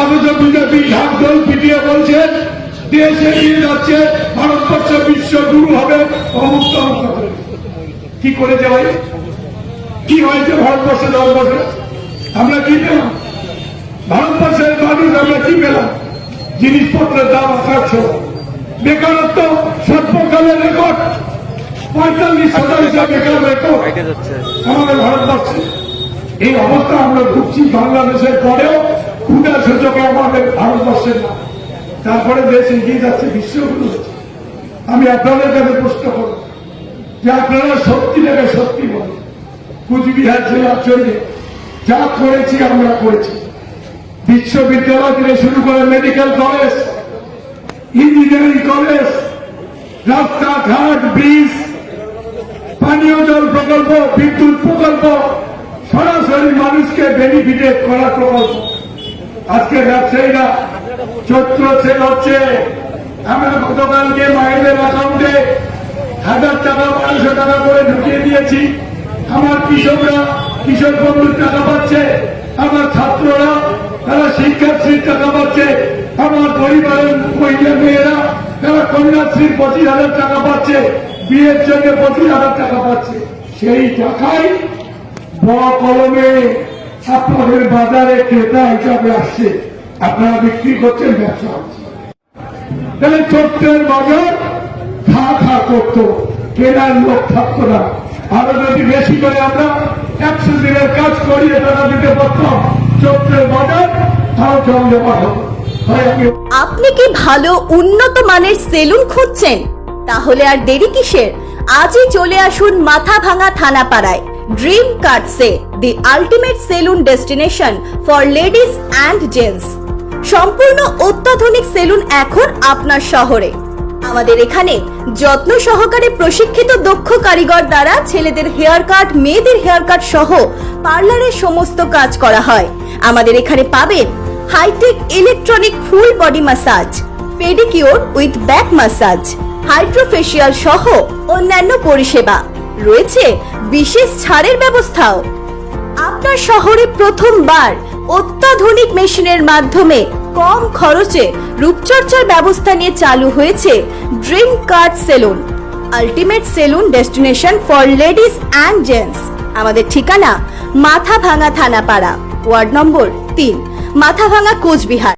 অথচ বিজেপি ঢাকঢোল পিটিয়ে বলছে, দেশে নিয়ে যাচ্ছে, ভারতবর্ষ অমুক তমুক হবে। কি করেছে ভাই? কি হয়েছে ভারতবর্ষে দশ বছর আমরা কি পেলাম? ভারতবর্ষের মানুষ আমরা কি পেলাম? জিনিসপত্রের দাম আকাশ বেকারত্ব সর্বকালের রেকর্ড। পঁয়তাল্লিশ শতাংশ বেকার রেকর্ড। আমাদের ভারতবর্ষে। এই অবস্থা আমরা ভুগছি বাংলাদেশের পরেও। ক্ষুদা সূচকে আমাদের ভারতবর্ষের না তারপরে দেশ এগিয়ে যাচ্ছে, বিশ্বগুলো। আমি আপনাদের কাছে প্রশ্ন করব যে আপনারা সত্যিটাকে সত্যি বলেন কুচবিহার জেলার জন্য যা করেছি, আমরা করেছি। বিশ্ববিদ্যালয় থেকে শুরু করে মেডিকেল কলেজ ইঞ্জিনিয়ারিং কলেজ রাস্তাঘাট ব্রিজ পানীয় জল প্রকল্প, বিদ্যুৎ প্রকল্প, সরাসরি মানুষকে বেনিফিটেড করার প্রকল্প। আজকে ব্যবসায়ীরা চৈত্র সেল হচ্ছে। আমরা গতকালকে মায়েদের অ্যাকাউন্টে হাজার টাকা, বারোশো টাকা করে ঢুকিয়ে দিয়েছি। আমার কৃষকরা, কৃষক বন্ধুর টাকা পাচ্ছে, আমার ছাত্ররা, তারা শিক্ষাশ্রীর টাকা পাচ্ছে, আমার পরিবারের মহিলা মেয়েরা, তারা কন্যাশ্রীর পঁচিশ হাজার টাকা পাচ্ছে, বিয়ের জন্য পঁচিশ হাজার টাকা পাচ্ছে। সেই টাকাই বড় কলমে আপনাদের বাজারে ক্রেতা হিসাবে আসছে। আপনারা বিক্রি করছেন ব্যবসা। তাহলে চোদ্দের বাজার খা খা করতো। কেনার লোক থাকতো না। আরও যদি বেশি করে আমরা একশো দিনের কাজ করিয়ে টাকা দিতে পারতাম। চোদ্দের বাজার তাও দেওয়া হতো। আপনি কি ভালো উন্নত মানের সেলুন খুঁজছেন? তাহলে আর দেরি কিসের? আজই চলে আসুন মাথা ভাঙা থানাপাড়ায় dream cuts the ultimate salon destination for ladies and gents সম্পূর্ণ অত্যাধুনিক সেলুন এখন আপনার শহরে। আমাদের এখানে যত্ন সহকারে প্রশিক্ষিত দক্ষ কারিগর দ্বারা ছেলেদের হেয়ার কাট মেয়েদের হেয়ার কাট সহ পার্লারের সমস্ত কাজ করা হয়। আমাদের এখানে পাবেন hi tech electronic full body massage pedicure with back massage hydrofacial সহ অন্যান্য পরিষেবা। রয়েছে বিশেষ ছাড়ের ব্যবস্থাও। আপনার শহরে প্রথমবার অত্যাধুনিক মেশিনের মাধ্যমে কম খরচে রূপচর্চার ব্যবস্থা নিয়ে চালু হয়েছে dream card salon, ultimate salon destination for ladies and gents. আমাদের ঠিকানা মাথা ভাঙা থানাপাড়া, ওয়ার্ড নম্বর তিন মাথা ভাঙা কোচবিহার।